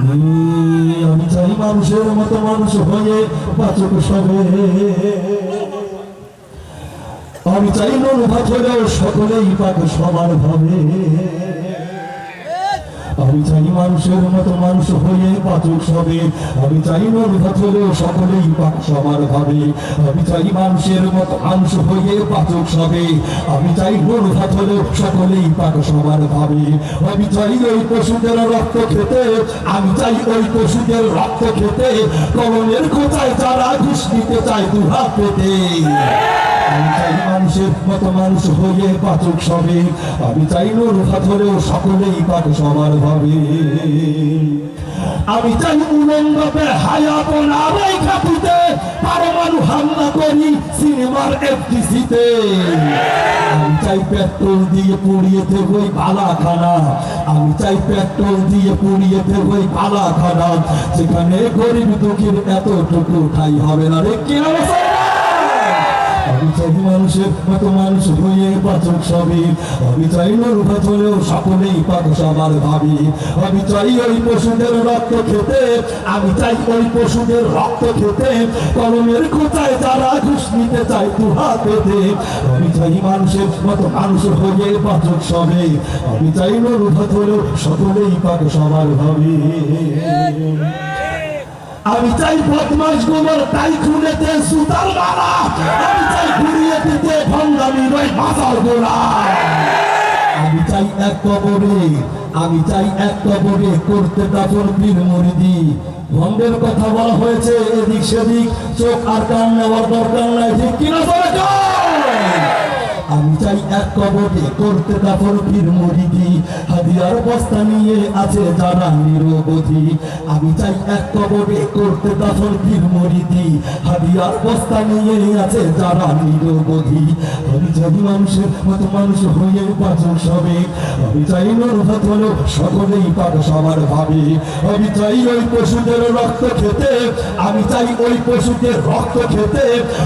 আমি চাই মানুষের মতো মানুষ হয়ে বাচক সবে। আমি চাই অনুভাত হলেও সকলেই পাক সমান ভাবে। আমি চাই মানুষের মতো মানুষ হয়ে পাচক সবে। আমি চাই অনুভাত হলেও সকলেই পাক সমান ভাবে। আমি চাই মানুষের মতো মানুষ হয়ে পাচক সবে। আমি চাই অনুভাত হলেও সকলেই পাক সমান ভাবে। আমি চাই ওই পশুদের রক্ত খেতে। আমি চাই ওই পশুদের রক্ত খেতে। কলমের কোথায় যারা ঘুষ দিতে চাই দু হাত পেতে। আমি চাই মানুষের মতো মানুষ হয়ে পাচক সবে। আমি চাই নুরুফা ধরেও সকলেই পাক সবার ভাবে। আমি চাই রেখা পারমাণু হামলা করি সিনেমার আমি চাই পেট্রোল দিয়ে পুড়িয়ে দেবই বালাখানা। আমি চাই পেট্রোল দিয়ে পুড়িয়ে যেখানে গরিব দুঃখীর এতটুকু ঠাই হবে না রে। কি অবস্থা আমি চাই মানুষের মতো মানুষ হয়ে পাচক সবে আমি চাই নরুভাত হলেও সকলেই পাক সবার ভাবি আমি চাই ওই পশুদের রক্ত খেতে আমি চাই ওই পশুদের রক্ত খেতে, কলমের কোথায় যারা ঘুষ নিতে চাই দু হাত পেতে। আমি চাই মানুষের মতো মানুষ হয়ে পাচক সবে আমি চাই নরুভাত হলেও সকলেই পাক সবার ভাবি আমি চাই বদমাসগুলোর তাই খুনেতে সুতার মারা। আমি চাই ঘুরিয়ে দিতে ভঙ্গামি নয় বাজার গোলা আমি চাই এক কবরে, আমি চাই এক কবরে করতে দাফন বীর মরিদি। ভঙ্গের কথা বলা হয়েছে, এদিক সেদিক চোখ আর কান নেওয়ার দরকার নাই, ঠিক কিনা সবাই আমি চাই এক কবরে করতে দাফন পীর মুরিদি। হাদিয়ার বস্তা নিয়ে আছে যারা নিরবধি। আমি চাই এক কবরে করতে দাফন পীর মুরিদি। হাদিয়ার বস্তা নিয়ে আছে যারা নিরবধি। আমি চাই মানুষের মতো মানুষ হয়ে পাচক সবে, আমি চাই নরভাত হলো সকলেই পাক সবার ভাবে। আমি চাই ওই পশুদের রক্ত খেতে, আমি চাই ওই পশুদের রক্ত খেতে।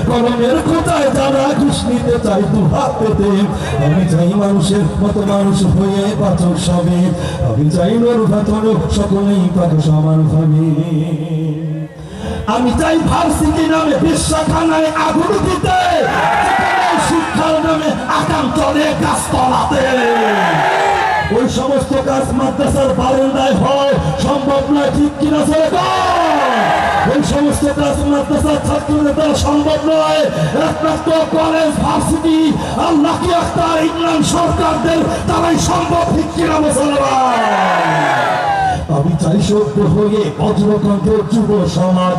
কলমের কোথায় যারা ঘুষ নিতে চাই দু হাত পেতে আমি চাই মানুষের মতো মানুষ হয়ে পাচক সবে। আমি চাই নরভাত সকলেই পাক সমান ভাবে আমি চাই ভার্সিটি নামে বিশ্বখানায় আগুন দিতে শিক্ষার নামে আকাম চলে গাছতলাতে। ওই সমস্ত কাজ মাদ্রাসার বারান্দায় হয়, সম্ভব নয় ঠিক কিনা চলে ওই সমস্ত সম্ভব নয়। একমাত্র কলেজ, ভার্সিটি আল্লাহ আখতার ইমরান সরকারদের তারাই সম্ভব ঠিক কিনা মুসলমান? সভ্য হয়ে বজ্রকণ্ঠ যুব সমাজ।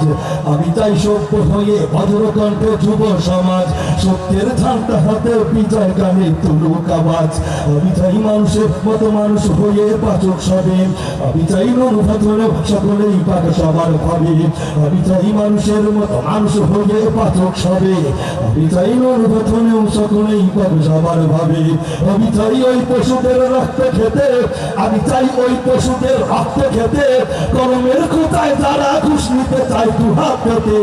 আমি চাই সভ্য হয়ে বজ্রকণ্ঠ যুব সমাজ। সত্যের ঝান্ডা হাতে বিজয় গানে তুলুক আওয়াজ। আমি চাই মানুষের মতো মানুষ হয়ে পাচক সবে। আমি চাই হলেও সকলেই পাক সবার ভাবে। আমি চাই মানুষের মতো মানুষ হয়ে পাচক সবে। আমি চাই হলেও সকলেই পাক সবার ভাবে। আমি চাই ওই পশুদের রক্ত খেতে। আমি চাই ওই পশুদের রক্ত খেতে। কলমের কোথায় যারা নিতে হাত পেতে?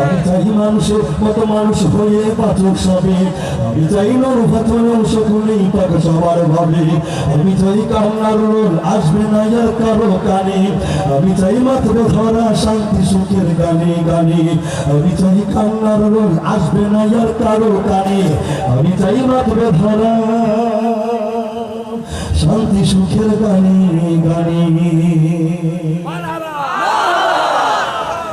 আমি চাই মানুষের মতো মানুষ হয়ে সবে। আমি চাই সকলেই পাক সবার ভাবে। আমি চাই কান্নার রোল আসবে না কারও কানে। আমি চাই মাত্র ধরা শান্তি সুখের গানে গানে। আমি চাই কান্নার রোল আসবে না আর কারও কানে। আমি চাই মাত্র ধরা শান্তি সুখের গানে গানে।